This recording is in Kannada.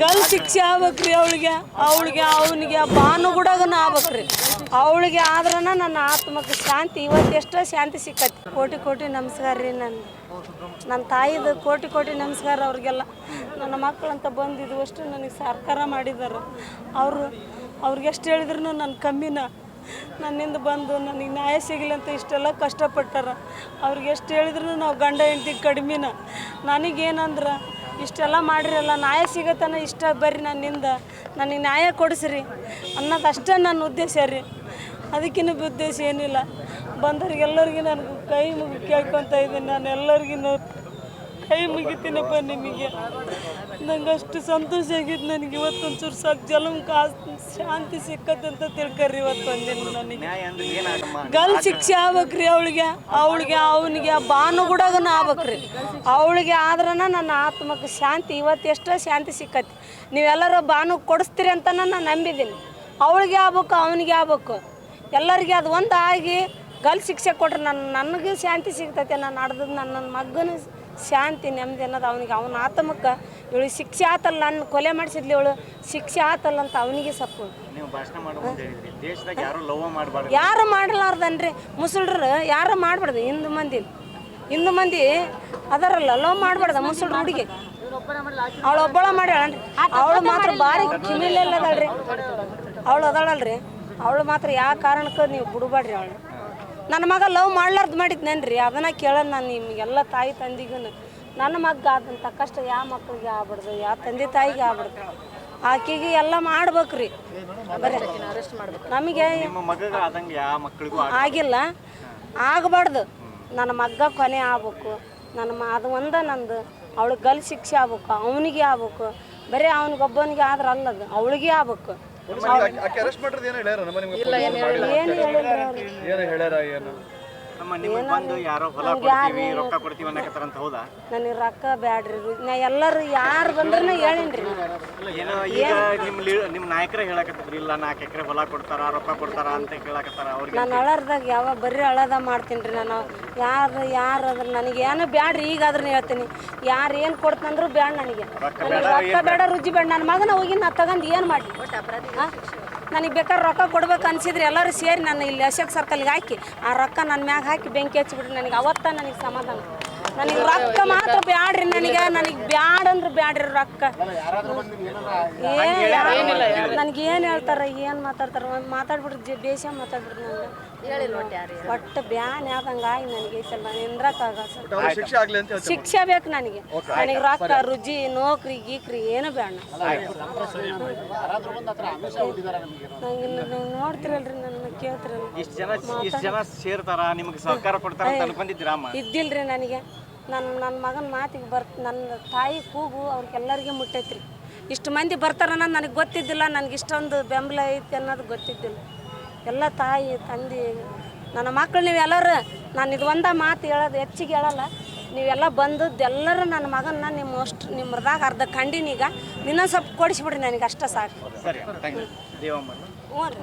ಗಲ್ ಶಿಕ್ಷೆ ಆಗ್ಬೇಕ್ರಿ ಅವಳಿಗೆ ಅವಳಿಗೆ, ಅವನಿಗೆ ಭಾನುಗುಡಗನ ಆಗ್ಬೇಕ್ರಿ. ಅವಳಿಗೆ ಆದ್ರನ ನನ್ನ ಆತ್ಮಕ್ಕೆ ಶಾಂತಿ ಇವತ್ತೆಷ್ಟೋ ಶಾಂತಿ ಸಿಕ್ಕತ್ತೆ. ಕೋಟಿ ಕೋಟಿ ನಮಸ್ಕಾರ ರೀ ನನ್ನ ನನ್ನ ತಾಯಿದು ಕೋಟಿ ಕೋಟಿ ನಮಸ್ಕಾರ ಅವ್ರಿಗೆಲ್ಲ. ನನ್ನ ಮಕ್ಕಳಂತ ಬಂದಿದ್ದು ಅಷ್ಟು ನನಗೆ ಸರ್ಕಾರ ಮಾಡಿದ್ದಾರೆ. ಅವರು, ಅವ್ರಿಗೆ ಎಷ್ಟು ಹೇಳಿದ್ರು ನನ್ನ ಕಮ್ಮಿನ ನನ್ನಿಂದ ಬಂದು ನನಗೆ ನ್ಯಾಯ ಸಿಗಲಿ ಅಂತ ಇಷ್ಟೆಲ್ಲ ಕಷ್ಟಪಟ್ಟಾರ. ಅವ್ರಿಗೆ ಎಷ್ಟು ಹೇಳಿದ್ರು ನಾವು ಗಂಡ ಹೆಂಡ್ತಿ ಕಡಿಮೆನ. ನನಗೇನಂದ್ರೆ, ಇಷ್ಟೆಲ್ಲ ಮಾಡಿರಲ್ಲ, ನ್ಯಾಯ ಸಿಗತ್ತನ ಇಷ್ಟ ಬರ್ರಿ ನನ್ನಿಂದ. ನನಗೆ ನ್ಯಾಯ ಕೊಡಿಸ್ರಿ. ಅನ್ನೋದು ಅಷ್ಟೇ ನನ್ನ ಉದ್ದೇಶ ರೀ. ಅದಕ್ಕಿನ್ನ ಉದ್ದೇಶ ಏನಿಲ್ಲ. ಬಂದವ್ರಿಗೆಲ್ಲರಿಗೂ ನಾನು ಕೈ ಮುಗಿ ಕೇಳ್ಕೊತ ಇದ್ದೀನಿ. ನಾನು ಎಲ್ಲರಿಗೂ ಕೈ ಮುಗಿತೀನಪ್ಪ ನಿಮಗೆ ನಂಗೆ ಅಷ್ಟು ಸಂತೋಷ ಆಗಿತ್ತು ನನಗೆ ಇವತ್ತೊಂಚೂರು ಸ್ವಲ್ಪ ಕಾಸ್ ಶಾಂತಿ ಸಿಕ್ಕತ್ತಂತ ತಿಳ್ಕರಿ ಇವತ್ತೊಂದಿನ ನನಗೆ. ಗಲ್ ಶಿಕ್ಷೆ ಆಗ್ಬೇಕ್ರಿ ಅವಳಿಗೆ. ಅವಳಿಗೆ, ಅವನಿಗೆ ಭಾನುಗುಡಗನ ಆಗ್ಬೇಕ್ರಿ. ಅವಳಿಗೆ ಆದ್ರನ ನನ್ನ ಆತ್ಮಕ್ಕೆ ಶಾಂತಿ ಇವತ್ತು ಎಷ್ಟೋ ಶಾಂತಿ ಸಿಕ್ಕತ್ತೆ. ನೀವೆಲ್ಲರೂ ಬಾನು ಕೊಡಿಸ್ತೀರಿ ಅಂತ ನಾನು ನಂಬಿದ್ದೀನಿ. ಅವಳಿಗೆ ಆಗ್ಬೇಕು, ಅವನಿಗೆ ಆಗ್ಬೇಕು. ಎಲ್ಲರಿಗೆ ಅದು ಒಂದು ಆಗಿ ಗಲ್ ಶಿಕ್ಷೆ ಕೊಟ್ರೆ ನನ್ನ ನನಗೆ ಶಾಂತಿ ಸಿಗ್ತೈತೆ. ನಾನು ನಡೆದು ನನ್ನ ಮಗನ ಶಾಂತಿ ನೆಮ್ಮದಿ ಅನ್ನೋದು ಅವನಿಗೆ. ಅವನ ಆತ್ಮಕ್ಕೆ ಇವಳು ಶಿಕ್ಷೆ ಆತಲ್ಲ ನನ್ನ ಕೊಲೆ ಮಾಡಿಸಿದ್ಲಿ ಇವಳು. ಶಿಕ್ಷೆ ಆತಲ್ಲ ಅಂತ ಅವನಿಗೆ ಸಪ್ಪು. ನೀವು ಭಾಷಣ ಮಾಡೋ ಹೇಳಿದ್ರಿ. ದೇಶದಾಗ ಯಾರು ಲವ್ ಮಾಡಬಾರ್ದು. ಯಾರು ಮಾಡಲಾರ್ದನ್ರಿ? ಮುಸುಳ್ರು ಯಾರು ಮಾಡಬಾರ್ದು? ಹಿಂದೂ ಮಂದಿ. ಹಿಂದೂ ಮಂದಿ ಅದರಲ್ಲ ಲವ್ ಮಾಡಬಾರ್ದ ಮುಸುಳ್ರು ಹುಡುಗಿ? ಅವಳು ಒಬ್ಬಳ ಮಾಡ್ಯಾಳನ್ರಿ. ಅವಳು ಮಾತ್ರ ಭಾರಿ ಕಿಮಿಲೆಲ್ಲ ಅದಳ್ರಿ ಅವಳು ಅದಾಳಲ್ರಿ. ಅವಳು ಮಾತ್ರ ಯಾವ ಕಾರಣಕ್ಕೂ ನೀವು ಬಿಡಬೇಡ್ರಿ ಅವಳು ನನ್ನ ಮಗ ಲವ್ ಮಾಡ್ಲಾರ್ದು ಮಾಡಿದ್ನೇನ್ರಿ? ಅದನ್ನ ಕೇಳೋಣ ನಾನು ನಿಮಗೆಲ್ಲ ತಾಯಿ ತಂದಿಗೂ ನನ್ನ ಮಗ ಆದಂಥ ಕಷ್ಟ ಯಾವ ಮಕ್ಳಿಗೆ ಆಗ್ಬಾರ್ದು ಯಾವ ತಂದೆ ತಾಯಿಗೆ ಆಗ್ಬಾರ್ದು ಆಕೆಗೆ ಎಲ್ಲ ಮಾಡ್ಬೇಕ್ರಿ. ಬರೀ ನಮಗೆ ಮಕ್ಕಳಿಗೂ ಆಗಿಲ್ಲ. ಆಗಬಾರ್ದು. ನನ್ನ ಮಗ್ಗ ಕೊನೆ ಆಗ್ಬೇಕು. ನನ್ನ ಮ ಅದು ಒಂದ ನಂದು. ಅವಳಿಗೆ ಗಲ್ ಶಿಕ್ಷೆ ಆಗ್ಬೇಕು ಅವನಿಗೆ ಆಗ್ಬೇಕು. ಬರೀ ಅವನಿಗೊಬ್ಬನಿಗೆ ಆದ್ರೆ ಅಲ್ಲದು ಅವಳಿಗೆ ಆಗ್ಬೇಕು. ಅರೆಸ್ಟ್ ಮಾಡಿರೋದು ಏನು ಹೇಳ್ಯಾರ? ನಮ್ಮ ನಿಮ್ಗೆ ಏನು ಹೇಳ್ಯಾರ ಏನು? ನನಗೆ ರೊಕ್ಕ ಬ್ಯಾಡ್ರಿ ನಾ ಎಲ್ಲರೂ ಯಾರು ಬಂದ್ರೂ ಹೇಳಿನ್ರಿ. ಏನೋ ಈಗ ನಿಮ್ಮ ನಾಯಕರೇ ಹೇಳಕತ್ತಿದ್ರು ಇಲ್ಲ ನಾಲ್ಕು ಎಕರೆ ಹೊಲ ಕೊಡ್ತಾರ ರೊಕ್ಕ ಕೊಡ್ತಾರ ಅಂತ ಕೇಳಕತ್ತಾರ ಅವ್ರಿಗೆ. ನಾನು ಅಳರ್ದಾಗ ಯಾವ ಬರೀ ಅಳದ ಮಾಡ್ತೀನಿ ರೀ ನಾನು. ಯಾರು ಯಾರು ಅದ್ರ ನನಗೆ ಏನು ಬ್ಯಾಡ್ರಿ ಈಗಾದ್ರೂ ಹೇಳ್ತೀನಿ. ಯಾರು ಏನು ಕೊಡ್ತಂದ್ರು ಬ್ಯಾಡ ನನಗೆ. ನನಗೆ ರೊಕ್ಕ ಬೇಡ ರುಜಿ ಬೇಡ. ನನ್ನ ಮಗನ ಹೋಗಿ ನಾ ತಗೊಂಡು ಏನು ಮಾಡಿ ನನಗೆ ಬೇಕಾದ್ರೆ ರೊಕ್ಕ ಕೊಡ್ಬೇಕು ಅನಿಸಿದ್ರೆ ಎಲ್ಲರೂ ಸೇರಿ ನಾನು ಇಲ್ಲಿ ಅಶೋಕ್ ಸರ್ಕಲ್ಗೆ ಹಾಕಿ, ಆ ರೊಕ್ಕ ನನ್ನ ಮ್ಯಾಗ ಹಾಕಿ ಬೆಂಕಿ ಹಚ್ಚಿಬಿಡ್ರಿ ನನಗೆ ಅವತ್ತ ನನಗೆ ಸಮಾಧಾನ. ನನಗೆ ರೊಕ್ಕ ಮಾತ್ರ ಬ್ಯಾಡ್ರಿ ನನಗೆ ನನಗೆ ಬ್ಯಾಡ ಅಂದ್ರೆ ಬ್ಯಾಡ್ರಿ ರೊಕ್ಕ. ಏನ್ ನನಗೆ ಏನು ಹೇಳ್ತಾರ ಏನು ಮಾತಾಡ್ತಾರ ಮಾತಾಡ್ಬಿಡ್ರಿ ಬೇಷ ಮಾತಾಡ್ಬಿಡ್ರಿ ನನಗೆ ಒಟ್ಟು ಬ್ಯಾನ್ ಯಾವ್ದಂಗ ಆಗಿ ನನಗೆ ಈ ಸಲ ನಿಂದ್ರಕ್ಕಾಗ ಸರ್. ಶಿಕ್ಷೆ ಬೇಕು ನನಗೆ. ನನಗೆ ರೊಕ್ಕ ರುಜಿ ನೌಕರಿ ಗೀಕ್ರಿ ಏನು ಬೇಡ ನಂಗೆ ನೀವು ನೋಡ್ತಿರಲ್ರಿ ನನ್ನ ಕೇಳ್ತಿರಲ್ಲ ಇಷ್ಟು ಜನ ಇಷ್ಟು ಜನ ಸೇರ್ತಾರ ನಿಮಗೆ ಸಹಕಾರ ಕೊಡ್ತಾರ ಅಂತ ಅನ್ಕೊಂಡಿದ್ದೀರಾ ಇದ್ದಿಲ್ರಿ ನನಗೆ. ನನ್ನ ನನ್ನ ಮಗನ ಮಾತಿಗೆ ಬರ್ ನನ್ನ ತಾಯಿ ಕೂಗು ಅವ್ರಿಗೆಲ್ಲರಿಗೆ ಮುಟ್ಟೈತ್ರಿ. ಇಷ್ಟು ಮಂದಿ ಬರ್ತಾರ ಅನ್ನೋದು ನನಗೆ ಗೊತ್ತಿದ್ದಿಲ್ಲ ನನಗೆ ಇಷ್ಟೊಂದು ಬೆಂಬಲ ಐತಿ ಅನ್ನೋದು ಗೊತ್ತಿದ್ದಿಲ್ಲ. ಎಲ್ಲ ತಾಯಿ ತಂದೆ ನನ್ನ ಮಕ್ಕಳು ನೀವೆಲ್ಲರೂ ನಾನು ಇದು ಒಂದ ಮಾತು ಹೇಳೋದು ಹೆಚ್ಚಿಗೆ ಹೇಳಲ್ಲ. ನೀವೆಲ್ಲ ಬಂದದ್ದು ಎಲ್ಲರೂ ನನ್ನ ಮಗನ್ನ ನಿಮ್ಮ ಅಷ್ಟು ನಿಮ್ಮದಾಗ ಅರ್ಧ ಕಂಡಿನೀಗ ಇನ್ನೊಂದು ಸ್ವಲ್ಪ ಕೊಡಿಸ್ಬಿಡ್ರಿ ನನಗೆ ಅಷ್ಟೇ ಸಾಕು. ಹ್ಞೂ ರೀ